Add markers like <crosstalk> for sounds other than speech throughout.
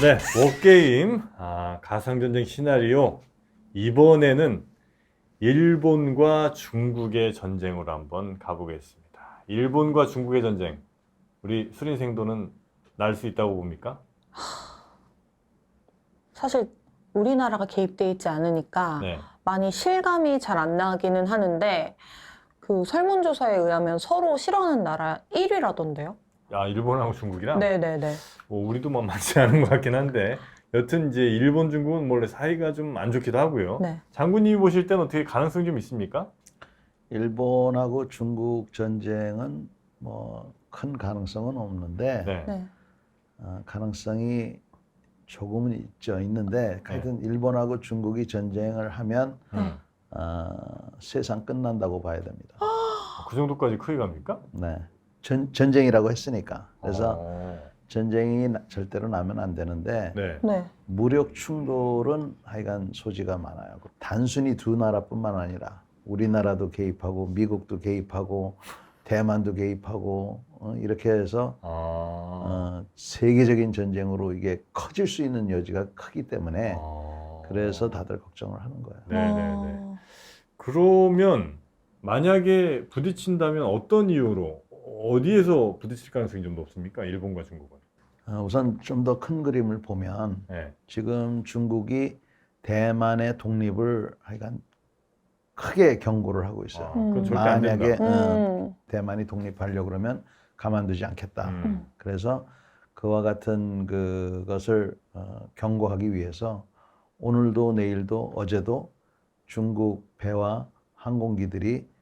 네, 워게임 아, 가상전쟁 시나리오 이번에는 일본과 중국의 전쟁으로 한번 가보겠습니다. 일본과 중국의 전쟁 우리 수린생도는 날 수 있다고 봅니까? 사실 우리나라가 개입돼 있지 않으니까 네. 많이 실감이 잘 안 나기는 하는데 그 설문조사에 의하면 서로 싫어하는 나라 1위라던데요? 야, 일본하고 중국이랑 네네네. 뭐 우리도 뭐 많지 않은 것 같긴 한데 여튼 이제 일본 중국은 원래 사이가 좀 안 좋기도 하고요. 네. 장군님이 보실 때는 어떻게 가능성 좀 있습니까? 일본하고 중국 전쟁은 뭐 큰 가능성은 없는데 네. 네. 어, 가능성이 조금은 있죠 있는데 하여튼 일본하고 중국이 전쟁을 하면 음. 어, 세상 끝난다고 봐야 됩니다. 그 정도까지 크게 갑니까? 네. 전, 전쟁이라고 했으니까 그래서 어, 전쟁이 나- 절대로 나면 안 되는데 네. 네. 무력 충돌은 하여간 소지가 많아요. 단순히 두 나라뿐만 아니라 우리나라도 개입하고 미국도 개입하고 대만도 개입하고 어, 이렇게 해서 아, 어, 세계적인 전쟁으로 이게 커질 수 있는 여지가 크기 때문에 아. 그래서 다들 걱정을 하는 거예요. 네네네. 어, 그러면 만약에 부딪힌다면 어떤 이유로 어디에서 부딪힐 가능성이 좀 높습니까? 일본과 중국은. 어, 우선 좀 더 큰 그림을 보면 네. 지금 중국이 대만의 독립을 하여간 크게 경고를 하고 있어요. 아, 그건 음. 절대 안 만약에 된다. 어, 음. 대만이 독립하려고 그러면 가만두지 않겠다. 음. 그래서 그와 같은 그것을 어, 경고하기 위해서 오늘도 내일도 어제도 중국 배와 항공기들이 어,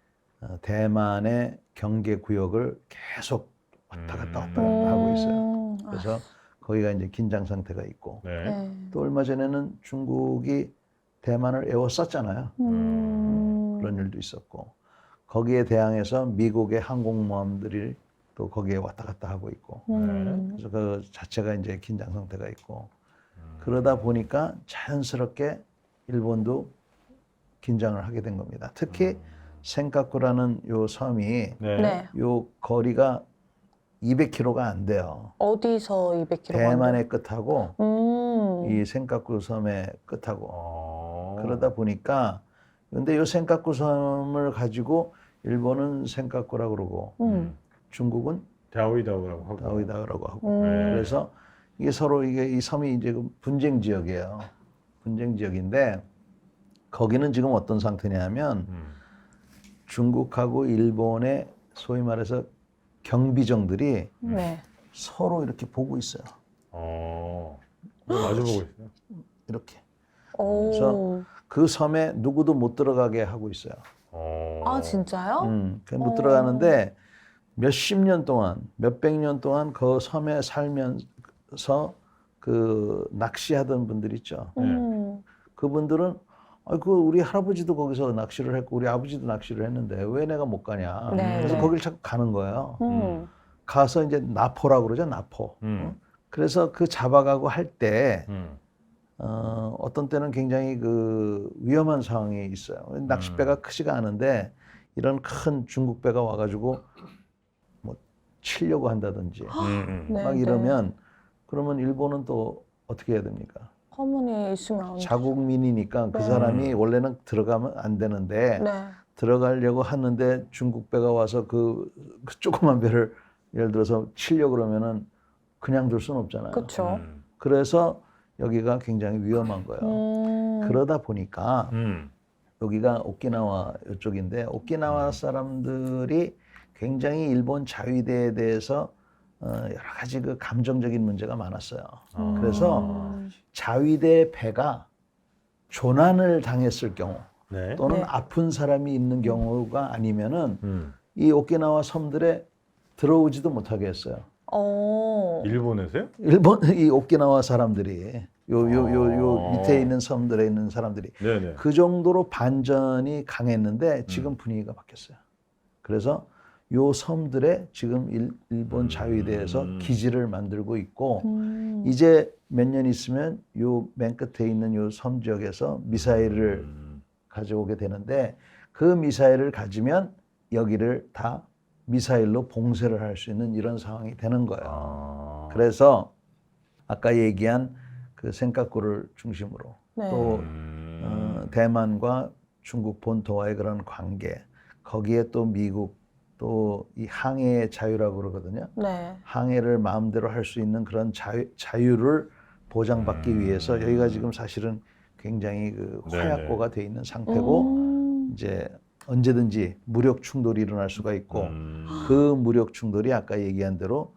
대만의 경계 구역을 계속 왔다 갔다 왔다 음. 갔다 하고 있어요. 음. 아, 그래서 거기가 이제 긴장 상태가 있고 네. 네. 또 얼마 전에는 중국이 대만을 에워쌌잖아요. 음. 그런 일도 있었고 거기에 대항해서 미국의 항공모함들이 또 거기에 왔다 갔다 하고 있고 음. 그래서 그 자체가 이제 긴장 상태가 있고 음. 그러다 보니까 자연스럽게 일본도 긴장을 하게 된 겁니다. 특히 음. 센카쿠라는 요 섬이 네. 네. 요 거리가 200km가 안 돼요. 어디서 200km? 대만의 끝하고 음. 이 센카쿠 섬의 끝하고 어. 그러다 보니까 근데 요 센카쿠 섬을 가지고 일본은 센카쿠라 그러고 음. 중국은 다오이다오라고 하고. 다오이다라고 하고 음. 네. 그래서 이게 서로 이게 이 섬이 이제 그 분쟁 지역이에요. 분쟁 지역인데 거기는 지금 어떤 상태냐면 음. 중국하고 일본의 소위 말해서 경비정들이 네. 서로 이렇게 보고 있어요. 어. 마주 보고 있어요. 이렇게 오. 그래서 그 섬에 누구도 못 들어가게 하고 있어요. 어. 아 진짜요? 음, 그못 어. 들어가는데 몇십 년 동안, 몇백 년 동안 그 섬에 살면서 그 낚시하던 분들 있죠. 음. 그분들은 아, 그 우리 할아버지도 거기서 낚시를 했고 우리 아버지도 낚시를 했는데 왜 내가 못 가냐. 네, 그래서 네. 거기를 자꾸 가는 거예요. 음. 가서 이제 나포라고 그러죠, 나포. 음. 그래서 그 잡아가고 할때 음. 어, 어떤 때는 굉장히 그 위험한 상황이 있어요. 낚싯배가 크지가 않은데 이런 큰 중국 배가 와가지고 뭐 치려고 한다든지 음. 음. 네, 막 네. 이러면 그러면 일본은 또 어떻게 해야 됩니까? 화문에 있으면. 자국민이니까 그 네. 사람이 원래는 들어가면 안 되는데 네. 들어가려고 하는데 중국 배가 와서 그, 그 조그만 배를 예를 들어서 치려 고 그러면은 그냥 둘 수는 없잖아요. 그렇죠. 음. 그래서 여기가 굉장히 위험한 거예요. 음. 그러다 보니까 음. 여기가 오키나와 이쪽인데 오키나와 사람들이 굉장히 일본 자위대에 대해서 어, 여러 가지 그 감정적인 문제가 많았어요. 아. 그래서 음. 자위대 배가 조난을 당했을 경우 네. 또는 네. 아픈 사람이 있는 경우가 아니면은 음. 이 오키나와 섬들에 들어오지도 못하게 했어요. 어. 일본에서요? 일본 <laughs> 이 오키나와 사람들이 요 요 요요 아. 밑에 있는 섬들에 있는 사람들이 네네. 그 정도로 반전이 강했는데 지금 음. 분위기가 바뀌었어요. 그래서 요 섬들에 지금 일, 일본 음. 자위대에서 기지를 만들고 있고 음. 이제 몇 년 있으면 요 맨 끝에 있는 요 섬 지역에서 미사일을 음. 가져오게 되는데 그 미사일을 가지면 여기를 다 미사일로 봉쇄를 할 수 있는 이런 상황이 되는 거예요. 아. 그래서 아까 얘기한 그 센카쿠를 중심으로 네. 또 음. 어, 대만과 중국 본토와의 그런 관계 거기에 또 미국 또 이 항해의 자유라고 그러거든요. 네. 항해를 마음대로 할 수 있는 그런 자유, 자유를 보장받기 음. 위해서 여기가 지금 사실은 굉장히 그 네네. 화약고가 돼 있는 상태고 음. 이제 언제든지 무력 충돌이 일어날 수가 있고 음. 그 무력 충돌이 아까 얘기한 대로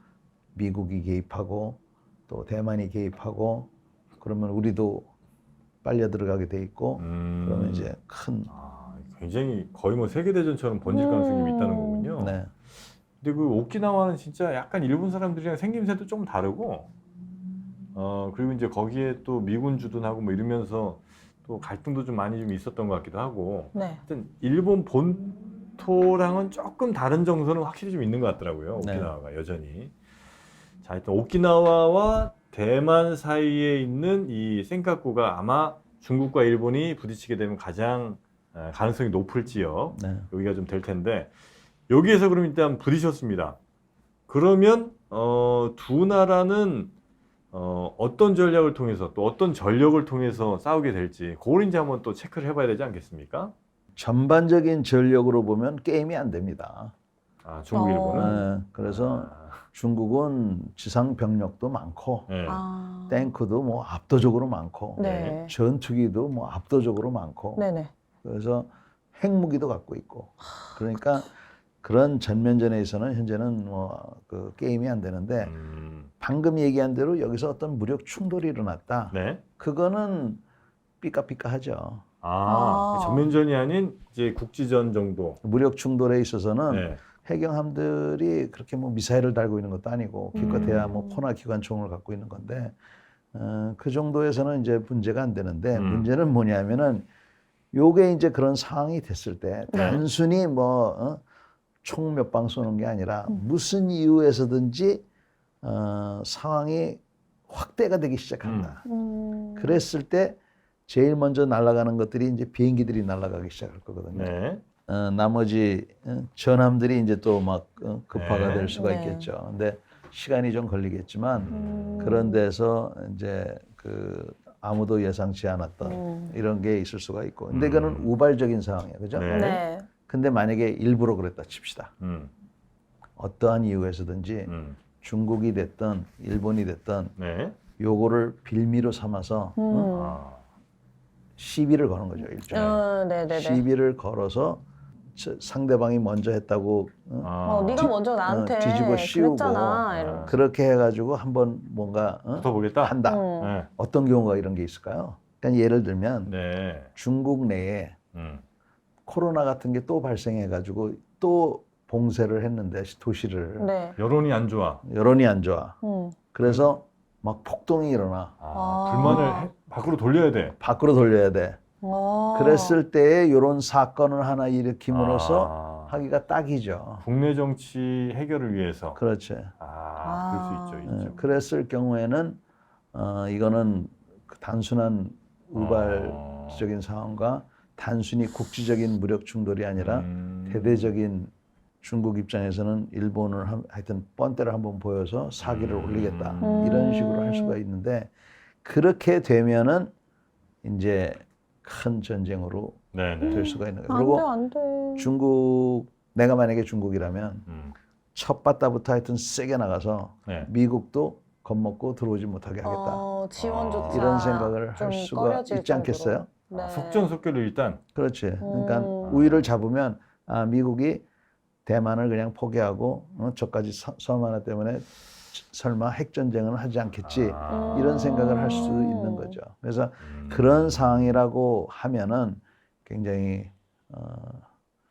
미국이 개입하고 또 대만이 개입하고 그러면 우리도 빨려 들어가게 돼 있고 음. 그러면 이제 큰 아, 굉장히 거의 뭐 세계 대전처럼 번질 가능성이 좀 있다는 거군요. 네. 근데 그 오키나와는 진짜 약간 일본 사람들이랑 생김새도 좀 다르고, 어 그리고 이제 거기에 또 미군 주둔하고 뭐 이러면서 또 갈등도 좀 많이 좀 있었던 것 같기도 하고, 네. 하여튼 일본 본토랑은 조금 다른 정서는 확실히 좀 있는 것 같더라고요. 네. 오키나와가 여전히. 자, 하여튼 오키나와와 대만 사이에 있는 이 센카쿠가 아마 중국과 일본이 부딪히게 되면 가장 어, 가능성이 높을 지역 네. 여기가 좀 될 텐데 여기에서 그럼 일단 부딪혔습니다. 그러면 어, 두 나라는 어, 어떤 전략을 통해서 또 어떤 전력을 통해서 싸우게 될지 그걸 이제 한번 또 체크를 해봐야 되지 않겠습니까? 전반적인 전력으로 보면 게임이 안 됩니다. 아, 중국 어. 일본은 네, 그래서 아, 중국은 지상 병력도 많고 네. 아. 탱크도 뭐 압도적으로 많고 네. 전투기도 뭐 압도적으로 많고 네네. 그래서 핵무기도 갖고 있고 그러니까 그런 전면전에서는 현재는 뭐 그 게임이 안 되는데 음, 방금 얘기한 대로 여기서 어떤 무력 충돌이 일어났다. 네. 그거는 삐까삐까하죠. 아, 아. 전면전이 아닌 이제 국지전 정도. 무력 충돌에 있어서는 네. 해경함들이 그렇게 뭐 미사일을 달고 있는 것도 아니고 기껏해야 음. 뭐 코나 기관총을 갖고 있는 건데 어, 그 정도에서는 이제 문제가 안 되는데 음. 문제는 뭐냐면은 요게 이제 그런 상황이 됐을 때 네. 단순히 뭐 총 몇 방 쏘는 게 아니라 음. 무슨 이유에서든지 어, 상황이 확대가 되기 시작한다. 음. 그랬을 때 제일 먼저 날아가는 것들이 이제 비행기들이 날아가기 시작할 거거든요. 네. 어, 나머지 어, 전함들이 이제 또막 어, 급파가 네. 될 수가 네. 있겠죠. 근데 시간이 좀 걸리겠지만 음. 그런 데서 이제 그 아무도 예상치 않았던 음. 이런 게 있을 수가 있고. 근데 음. 이거는 우발적인 상황이에요. 그죠? 네. 네. 근데 만약에 일부러 그랬다 칩시다. 음, 어떠한 이유에서든지 음, 중국이 됐든 일본이 됐든 네. 요거를 빌미로 삼아서 어? 음. 아, 시비를 거는 거죠. 일종의. 어, 네네네. 시비를 걸어서 저- 상대방이 먼저 했다고 어? 아. 어, 네가 먼저 나한테 어, 뒤집어 씌우고. 그랬잖아. 이러면서. 그렇게 해가지고 한번 뭔가 어? 붙어보겠다. 한다. 음. 네. 어떤 경우가 이런 게 있을까요? 그러니까 예를 들면 네. 중국 내에 음. 코로나 같은 게 또 발생해가지고 또 봉쇄를 했는데 도시를 네. 여론이 안 좋아. 여론이 안 좋아. 음. 그래서 막 폭동이 일어나 아, 아. 불만을 해- 밖으로 돌려야 돼. 밖으로 돌려야 돼. 아. 그랬을 때에 이런 사건을 하나 일으킴으로써 아, 하기가 딱이죠. 국내 정치 해결을 위해서. 그렇지. 아, 그럴 수 있죠, 예, 있죠. 그랬을 경우에는 어, 이거는 그 단순한 우발적인 상황과 단순히 국지적인 무력 충돌이 아니라 음. 대대적인 중국 입장에서는 일본을 한- 하여튼 뻔때를 한번 보여서 사기를 음. 올리겠다 음. 이런 식으로 할 수가 있는데 그렇게 되면은 이제 큰 전쟁으로 네네. 될 수가 있는 거예요. 안 그리고 돼, 안 돼. 중국 내가 만약에 중국이라면 음. 첫 바다부터 하여튼 세게 나가서 네. 미국도 겁먹고 들어오지 못하게 하겠다. 어, 지원조차 이런 생각을 좀할 수가 있지 않겠어요? 아, 네. 속전속결로 일단. 그렇지. 그러니까 음. 우위를 잡으면 아, 미국이 대만을 그냥 포기하고 어, 저까지 서- 섬 하나 때문에 설마 핵 전쟁은 하지 않겠지 아. 이런 생각을 할수 음. 있는 거죠. 그래서 음. 그런 상황이라고 하면은 굉장히 어,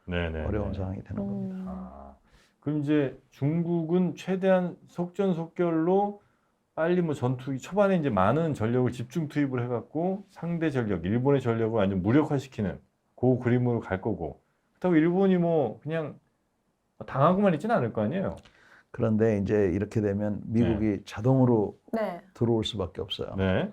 네네. 어려운 상황이 되는 겁니다. 음. 아, 그럼 이제 중국은 최대한 속전속결로 빨리 뭐 전투기 초반에 이제 많은 전력을 집중 투입을 해갖고 상대 전력, 일본의 전력을 완전 무력화시키는 그 그림으로 갈 거고 그렇다고 일본이 뭐 그냥 당하고만 있지는 않을 거 아니에요. 그런데 이제 이렇게 되면 미국이 자동으로 네. 들어올 수밖에 없어요. 네.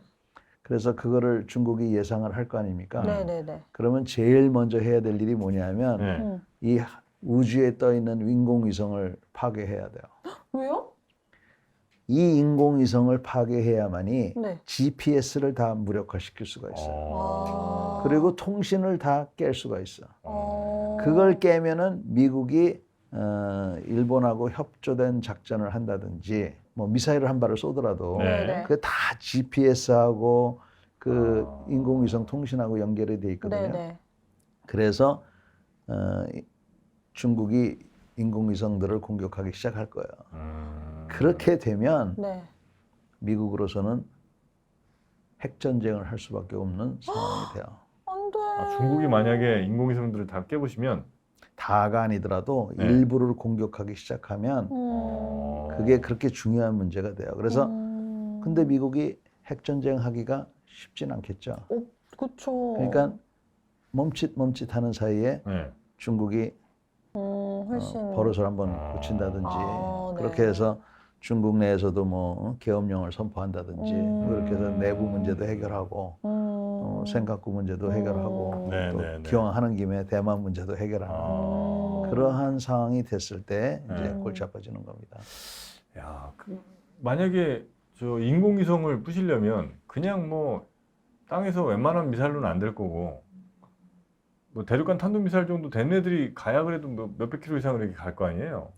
그래서 그거를 중국이 예상을 할 거 아닙니까? 음. 네, 네, 네. 그러면 제일 먼저 해야 될 일이 뭐냐면 네. 음. 이 우주에 떠 있는 인공위성을 파괴해야 돼요. 왜요? 이 인공위성을 파괴해야만이 네. GPS를 다 무력화시킬 수가 있어요. 어. 그리고 통신을 다 깰 수가 있어. 어. 그걸 깨면은 미국이 어, 일본하고 협조된 작전을 한다든지 뭐 미사일을 한 발을 쏘더라도 네. 네네. 그게 다 GPS하고 그 아. 인공위성 통신하고 연결이 돼 있거든요. 네네. 그래서 어, 이- 중국이 인공위성들을 공격하기 시작할 거예요. 음. 그렇게 되면 네. 미국으로서는 핵 전쟁을 할 수밖에 없는 상황이 돼요. 안 돼. 아, 중국이 만약에 인공위성들을 다 깨보시면 다가 아니더라도 네. 일부를 공격하기 시작하면 어. 그게 그렇게 중요한 문제가 돼요. 그래서 음. 근데 미국이 핵 전쟁 하기가 쉽진 않겠죠. 그쵸. 그러니까 멈칫 멈칫하는 사이에 네. 중국이 음, 훨씬 어, 버릇을 한번 아. 고친다든지 아, 네. 그렇게 해서 중국 내에서도 뭐 계엄령을 선포한다든지 음. 그렇게 해서 내부 문제도 해결하고 음. 어, 생각구 문제도 해결하고 네, 또 네, 네. 기왕하는 김에 대만 문제도 해결하는 아. 그러한 상황이 됐을 때 이제 네. 골치 아파지는 겁니다. 야, 그, 만약에 저 인공위성을 부시려면 그냥 뭐 땅에서 웬만한 미사일로는 안 될 거고 뭐 대륙간 탄도 미사일 정도 된 애들이 가야 그래도 뭐 몇백 킬로 이상을 이렇게 갈 거 아니에요.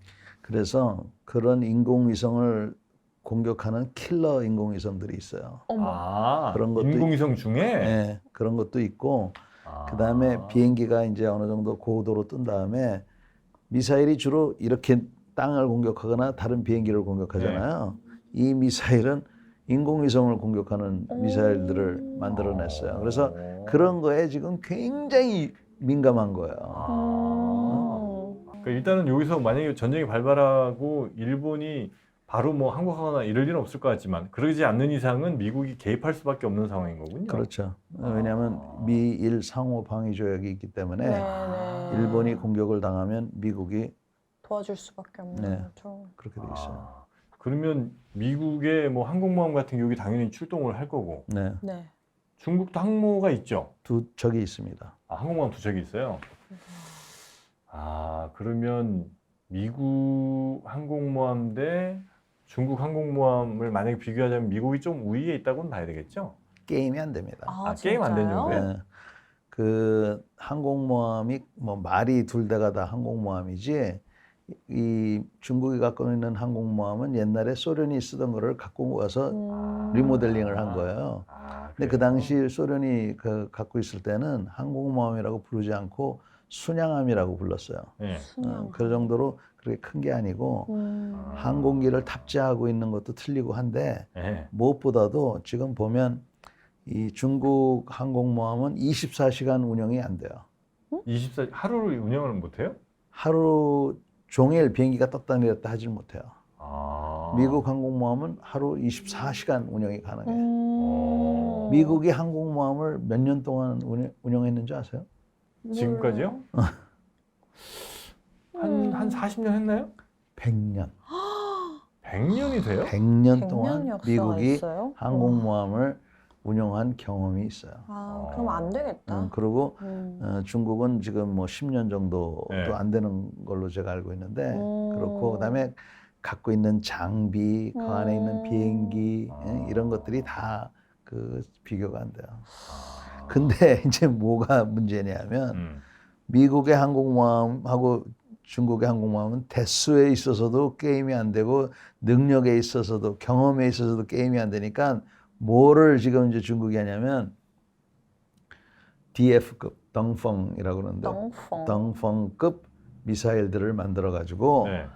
그래서 그런 인공위성을 공격하는 킬러 인공위성들이 있어요. 어머. 아, 그런 것도 인공위성 중에 네, 그런 것도 있고 아. 그 다음에 비행기가 이제 어느 정도 고도로 뜬 다음에 미사일이 주로 이렇게 땅을 공격하거나 다른 비행기를 공격하잖아요. 네. 이 미사일은 인공위성을 공격하는 미사일들을 오. 만들어냈어요. 그래서 어. 그런 거에 지금 굉장히 민감한 거예요. 아. 음. 그러니까 일단은 여기서 만약에 전쟁이 발발하고 일본이 바로 뭐 항복하거나 이럴 일은 없을 것 같지만 그러지 않는 이상은 미국이 개입할 수밖에 없는 상황인 거군요. 그렇죠. 아. 왜냐하면 미일 상호 방위 조약이 있기 때문에 네네. 일본이 공격을 당하면 미국이 도와줄 수밖에 없는 네. 거죠. 그렇게 돼 있어요. 아, 그러면 미국의 뭐 항공모함 같은 경우 당연히 출동을 할 거고 네, 네. 중국도 항모가 있죠. 두 척이 있습니다. 아, 항공모함 두 척이 있어요. 아 그러면 미국 항공모함 대 중국 항공모함을 만약에 비교하자면 미국이 좀 우위에 있다고는 봐야 되겠죠. 게임이 안 됩니다. 아, 아, 게임 안 되는? 정도예요? 네. 그 항공모함이 뭐 말이 둘 다가 다 항공모함이지 이 중국이 갖고 있는 항공모함은 옛날에 소련이 쓰던 거를 갖고 와서 음. 리모델링을 한 거예요. 아, 근데 그? 당시 소련이 그 갖고 있을 때는 항공모함이라고 부르지 않고 순양함이라고 불렀어요. 네. 어. 그 정도로 그렇게 큰 게 아니고 음. 항공기를 탑재하고 있는 것도 틀리고 한데 네. 무엇보다도 지금 보면 이 중국 항공모함은 24시간 운영이 안 돼요. 24 하루를 운영을 못 해요? 하루 종일 비행기가 떴다 내렸다 하질 못해요. 아. 미국 항공모함은 하루 24시간 운영이 가능해요. 음. 미국이 항공모함을 몇 년 동안 운영, 운영했는지 아세요? 지금까지요? 한, 음. 한 40년 했나요? 100년. 100년이 돼요? 100년 100년 동안 역사가 미국이 있어요? 항공모함을 운영한 경험이 있어요. 아, 그럼 안 되겠다. 음, 그리고 음. 어, 중국은 지금 뭐 10년 정도도 네. 안 되는 걸로 제가 알고 있는데 음. 그렇고 그다음에 갖고 있는 장비, 그 안에 있는 음. 비행기 아. 예, 이런 것들이 다 그 비교가 안 돼요. 아. 근데 <laughs> 이제 뭐가 문제냐면 음. 미국의 항공모함하고 중국의 항공모함은 대수에 있어서도 게임이 안 되고 능력에 있어서도 경험에 있어서도 게임이 안 되니까 뭐를 지금 이제 중국이 하냐면 DF급 덩펑이라고 그러는데 덩펑. 덩펑급 미사일들을 만들어 가지고 네.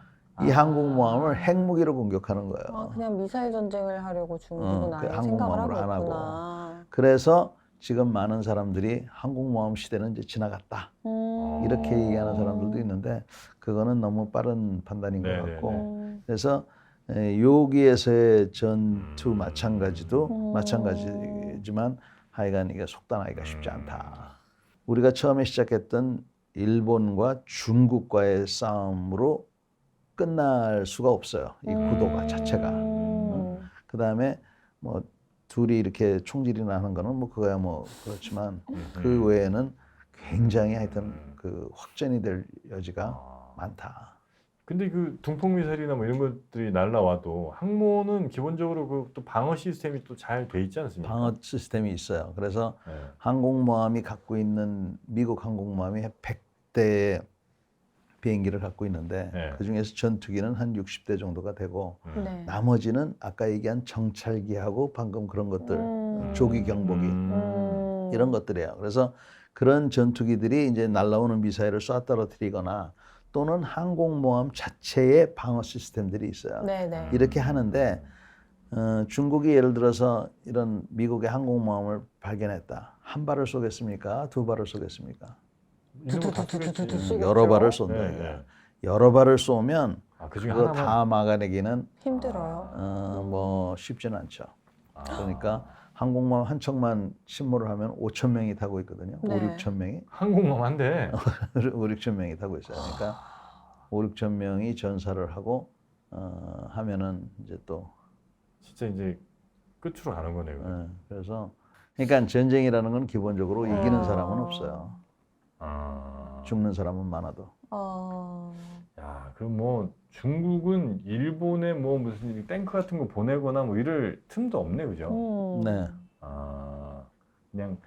이 항공모함을 핵무기로 공격하는 거예요. 아, 그냥 미사일 전쟁을 하려고 중국은 어, 그 아예 생각을 항공모함으로 하고 안 하고. 있구나. 그래서 지금 많은 사람들이 항공모함 시대는 이제 지나갔다. 음. 이렇게 얘기하는 사람들도 있는데 그거는 너무 빠른 판단인 것 네네네. 같고 음. 그래서 에, 여기에서의 전투 음. 마찬가지도 음. 마찬가지지만 하여간 이게 속단하기가 쉽지 음. 않다. 우리가 처음에 시작했던 일본과 중국과의 싸움으로 끝날 수가 없어요. 이 구도가 자체가. 음. 그 다음에 뭐 둘이 이렇게 총질이나 하는 거는 뭐 그거야 뭐 그렇지만 그 음. 외에는 굉장히 하여튼 그 확전이 될 여지가 아. 많다. 근데 그 둥폭 미사일이나 뭐 이런 것들이 날라와도 항모는 기본적으로 그 또 방어 시스템이 또 잘 돼 있지 않습니까? 방어 시스템이 있어요. 그래서 네. 항공모함이 갖고 있는 미국 항공모함이 100대의 비행기를 갖고 있는데 네. 그 중에서 전투기는 한 60대 정도가 되고 음. 네. 나머지는 아까 얘기한 정찰기하고 방금 그런 것들 음. 조기 경보기 음. 음. 이런 것들이에요. 그래서 그런 전투기들이 이제 날라오는 미사일을 쏴 떨어뜨리거나 또는 항공모함 자체의 방어 시스템들이 있어요. 네네. 이렇게 하는데 어, 중국이 예를 들어서 이런 미국의 항공모함을 발견했다. 한 발을 쏘겠습니까? 두 발을 쏘겠습니까? 두두두두두두 쓰겠지. 쓰겠죠. 여러 발을 쏜다. 네. 네. 여러 발을 쏘면 아, 그 중에 그거 하나만 다 막아내기는 힘들어요. 어, 뭐 쉽지는 않죠. 아. 그러니까 항공모함 한 척만 침몰을 하면 5천 명이 타고 있거든요. 네. 5, 6천 명이 항공모함 한대. 5, 6천 명이 타고 있어요. 그러니까 5, 6천 명이 전사를 하고 어, 하면은 이제 또 진짜 이제 끝으로 가는 거네요. 예, 그래서 그러니까 전쟁이라는 건 기본적으로 이기는 아. 사람은 없어요. 아. 죽는 사람은 많아도. 어... 야, 그럼 뭐 중국은 일본에 뭐 무슨 탱크 같은 거 보내거나 뭐 이럴 틈도 없네, 그죠? 음. 네. 아, 그냥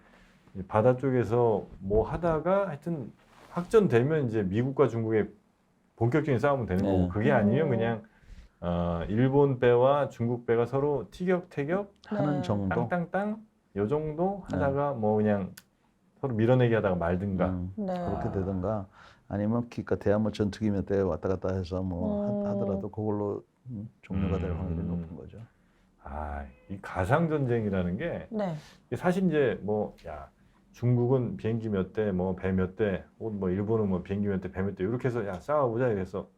이 바다 쪽에서 뭐 하다가 하여튼 확전되면 이제 미국과 중국의 본격적인 싸움은 되는 거고 네. 그게 아니면 음. 그냥 어, 일본 배와 중국 배가 서로 티격태격 하는 네. 정도. 땅땅땅 요 정도 네. 하다가 뭐 그냥 서로 밀어내기 하다가 말든가 음, 네. 그렇게 되든가 아니면 기껏해야 뭐 전투기 몇대 왔다 갔다 해서 뭐 음. 하, 하더라도 그걸로 음, 종료가 될 음. 확률이 높은 거죠. 아, 이 가상 전쟁이라는 게 네. 사실 이제 뭐 야 중국은 비행기 몇 대, 뭐 배 몇 대, 혹은 뭐 일본은 뭐 비행기 몇 대, 배 몇 대 이렇게 해서 야 싸워보자 이래서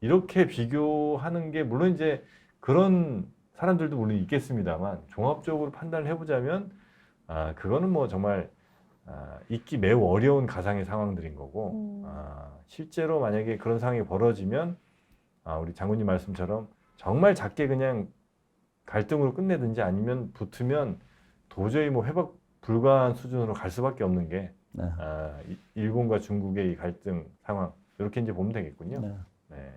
이렇게 비교하는 게 물론 이제 그런 사람들도 물론 있겠습니다만 종합적으로 판단을 해보자면 아 그거는 뭐 정말 아, 있기 매우 어려운 가상의 상황들인 거고 음. 아, 실제로 만약에 그런 상황이 벌어지면 아, 우리 장군님 말씀처럼 정말 작게 그냥 갈등으로 끝내든지 아니면 붙으면 도저히 뭐 회복 불가한 수준으로 갈 수밖에 없는 게 네. 아, 이- 일본과 중국의 이 갈등 상황 이렇게 이제 보면 되겠군요. 네. 네.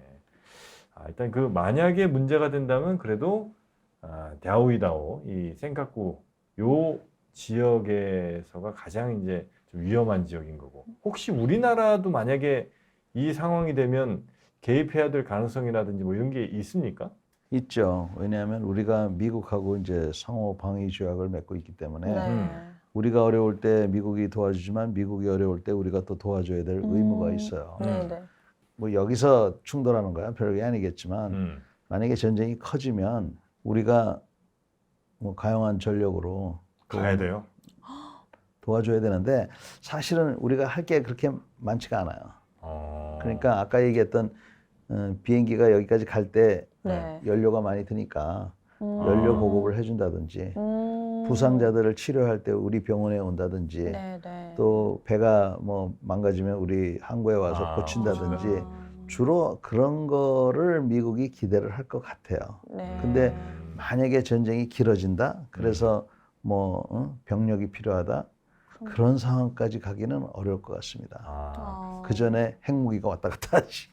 아, 일단 그 만약에 문제가 된다면 그래도 아, 갸오이다오 이 센카쿠 요 지역에서가 가장 이제 좀 위험한 지역인 거고 혹시 우리나라도 만약에 이 상황이 되면 개입해야 될 가능성이라든지 뭐 이런 게 있습니까? 있죠. 왜냐하면 우리가 미국하고 이제 상호 방위 조약을 맺고 있기 때문에 네. 음. 우리가 어려울 때 미국이 도와주지만 미국이 어려울 때 우리가 또 도와줘야 될 음. 의무가 있어요. 네. 네. 뭐 여기서 충돌하는 거야 별게 아니겠지만 음. 만약에 전쟁이 커지면 우리가 뭐 가용한 전력으로 가야 돼요. 도와줘야 되는데 사실은 우리가 할 게 그렇게 많지가 않아요. 어. 그러니까 아까 얘기했던 어, 비행기가 여기까지 갈 때 네. 연료가 많이 드니까 음. 연료 보급을 해준다든지 음. 부상자들을 치료할 때 우리 병원에 온다든지 네, 네. 또 배가 뭐 망가지면 우리 항구에 와서 아, 고친다든지 아. 주로 그런 거를 미국이 기대를 할 것 같아요. 네. 근데 음. 만약에 전쟁이 길어진다, 그래서 뭐 어? 병력이 필요하다 그런 상황까지 가기는 어려울 것 같습니다. 아. 아. 그 전에 핵무기가 왔다 갔다 하지.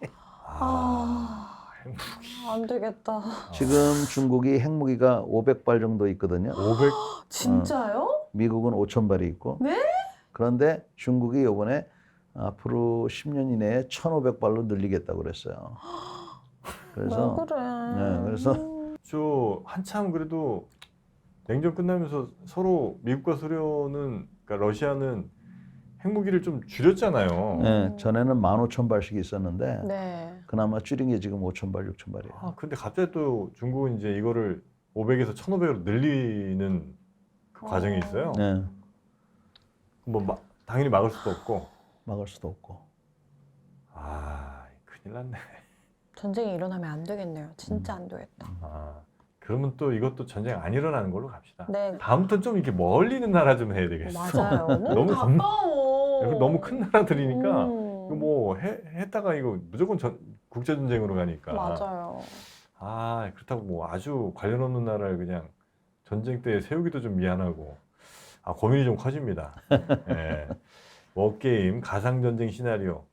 아. 행복. 안 되겠다. 지금 중국이 핵무기가 500발 정도 있거든요. 500 진짜요? 미국은 5천 발이 있고. 네? 그런데 중국이 이번에 앞으로 10년 이내에 1,500발로 늘리겠다고 그랬어요. 그래서 왜 그래? 네, 그래서 음. 저 한참 그래도 냉전 끝나면서 서로 미국과 소련은 그러니까 러시아는 핵무기를 좀 줄였잖아요. 네, 전에는 15,000발씩 있었는데 네. 그나마 줄인 게 지금 5,000발, 6,000발이에요. 아, 근데 갑자기 또 중국은 이제 이거를 500에서 1,500으로 늘리는 그 과정이 있어요. 네, 뭐 마- 당연히 막을 수도 없고. 막을 수도 없고. 아, 큰일 났네. 전쟁이 일어나면 안 되겠네요. 진짜 안 되겠다. 아, 그러면 또 이것도 전쟁 안 일어나는 걸로 갑시다. 네. 다음부터 좀 이렇게 멀리 있는 나라 좀 해야 되겠어. 맞아요. <laughs> 너무, 가까워. 너무 큰 나라들이니까 음. 이거 뭐 해, 했다가 이거 무조건 전, 국제 전쟁으로 가니까. 맞아요. 아 그렇다고 뭐 아주 관련 없는 나라를 그냥 전쟁 때 세우기도 좀 미안하고 아 고민이 좀 커집니다. <laughs> 예. 워게임 가상 전쟁 시나리오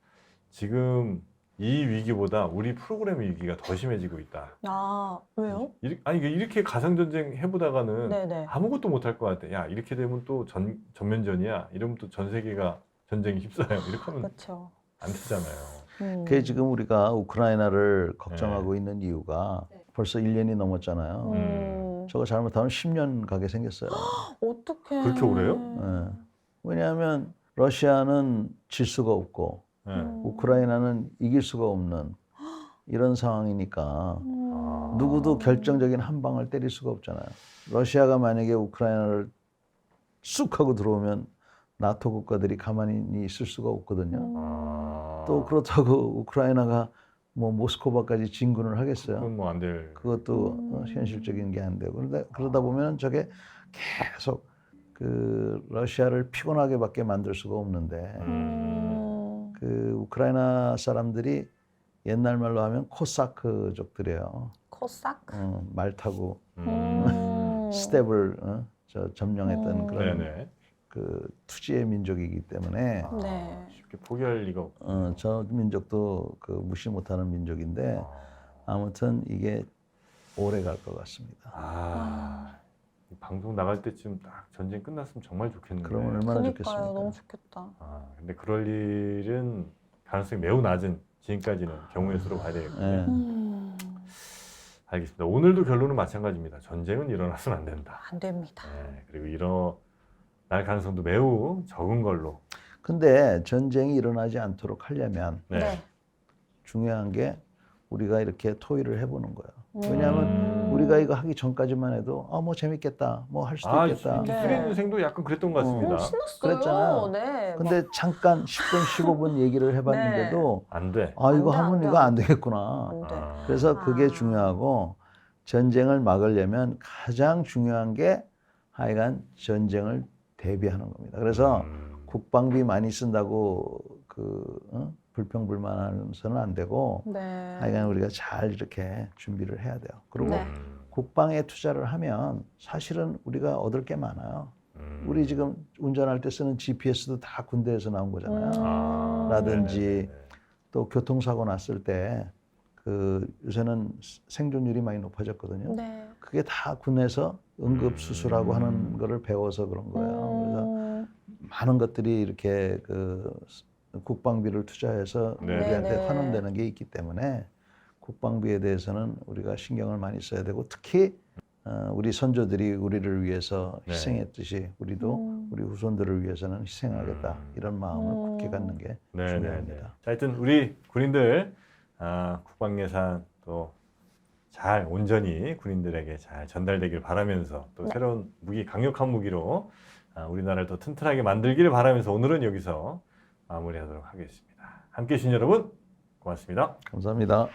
지금 이 위기보다 우리 프로그램의 위기가 더 심해지고 있다. 아, 왜요? 이리- 아니 이게 이렇게 가상 전쟁 해보다가는 네네. 아무것도 못할 것 같아. 야 이렇게 되면 또 전 전면전이야. 이러면 또 전 세계가 전쟁이 휩싸요. 이렇게 하면 그렇죠. 안 되잖아요. 음. 그게 지금 우리가 우크라이나를 걱정하고 있는 이유가 벌써 1년이 넘었잖아요. 음. 저거 잘못하면 10년 가게 생겼어요. <gasps> 어떻게 그렇게 오래요? 예. 왜냐하면 러시아는 질 수가 없고 네. 음. 우크라이나는 이길 수가 없는 이런 상황이니까 음. 누구도 결정적인 한 방을 때릴 수가 없잖아요. 러시아가 만약에 우크라이나를 쑥 하고 들어오면 나토 국가들이 가만히 있을 수가 없거든요. 음. 아. 또 그렇다고 우크라이나가 뭐 모스크바까지 진군을 하겠어요. 그건 뭐 안 될. 그것도 음. 어, 현실적인 게 안 되고 그러다, 그러다 보면 저게 계속 그 러시아를 피곤하게밖에 만들 수가 없는데 음. 그 우크라이나 사람들이 옛날 말로 하면 코사크족들이에요. 코싹? 어, 말 타고 음. 음. <laughs> 스텝을 어, 저 점령했던 음. 그런 네네. 그 투지의 민족이기 때문에 아, 네. 쉽게 포기할 리가 없고. 어, 저 민족도 그 무시 못하는 민족인데 아무튼 이게 오래 갈 것 같습니다. 아, 이 방송 나갈 때쯤 딱 전쟁 끝났으면 정말 좋겠는데. 그러면 얼마나. 좋겠습니까? 너무 좋겠다. 아, 근데 그럴 일은 가능성이 매우 낮은 지금까지는 경우의 수로 봐야 되겠군요. 예. 음. 알겠습니다. 오늘도 결론은 마찬가지입니다. 전쟁은 일어나서는 안 된다. 안 됩니다. 네, 그리고 일어날 가능성도 매우 적은 걸로. 근데 전쟁이 일어나지 않도록 하려면 네. 중요한 게 우리가 이렇게 토의를 해보는 거예요. 왜냐하면 음. 우리가 이거 하기 전까지만 해도 아뭐 재밌겠다, 뭐 할 수도 아, 있겠다. 이 네. 수련 인생도 약간 그랬던 것 같습니다. 음, 신났어요. 그랬잖아요. 네. 근데 잠깐 10분, 15분 얘기를 해봤는데도 안 돼. 아 이거 안 돼, 안 하면 돼, 이거 안안 되겠구나. 막안 돼. 아. 그래서 그게 아. 중요하고 전쟁을 막으려면 가장 중요한 게 하여간 전쟁을 대비하는 겁니다. 그래서 음. 국방비 많이 쓴다고 그 어? 불평불만하면서는 안 되고 네. 하여간 우리가 잘 이렇게 준비를 해야 돼요. 그리고 네. 음. 국방에 투자를 하면 사실은 우리가 얻을 게 많아요. 음. 우리 지금 운전할 때 쓰는 GPS도 다 군대에서 나온 거잖아요. 아, 라든지 네네네. 또 교통사고 났을 때 그 요새는 생존율이 많이 높아졌거든요. 네. 그게 다 군에서 응급 수술하고 음. 하는 거를 배워서 그런 거예요. 그래서 음. 많은 것들이 이렇게 그 국방비를 투자해서 네. 우리한테 네네. 환원되는 게 있기 때문에 국방비에 대해서는 우리가 신경을 많이 써야 되고 특히 어, 우리 선조들이 우리를 위해서 네. 희생했듯이 우리도 음. 우리 후손들을 위해서는 희생하겠다 음. 이런 마음을 음. 굳게 갖는 게 네, 네, 네. 중요합니다. 자, 하여튼 우리 군인들 아, 국방 예산 또 잘 온전히 군인들에게 잘 전달되길 바라면서 또 네. 새로운 무기 강력한 무기로 아, 우리나라를 더 튼튼하게 만들기를 바라면서 오늘은 여기서 마무리하도록 하겠습니다. 함께 해주신 여러분 고맙습니다. 감사합니다.